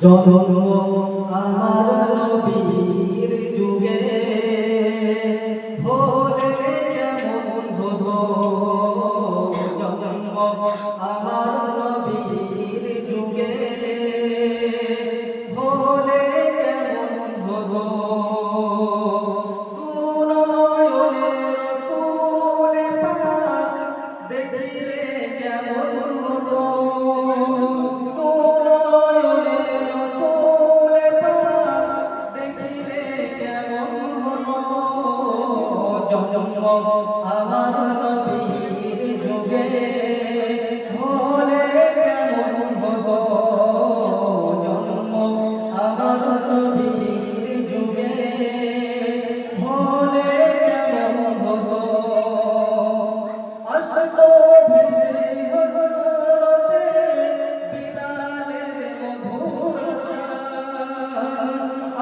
জন্ম আমার নবীর যুগে।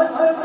অষ্ট